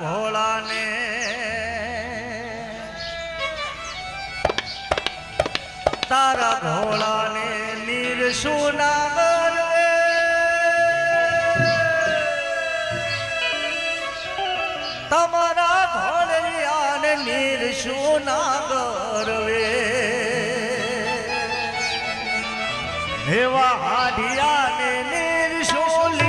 ભોળાને. તારા ભોળાને નીર સુના તમારા ભણિયાને નીર સુના ગરવે હેવા હાડિયાને નીર સોલે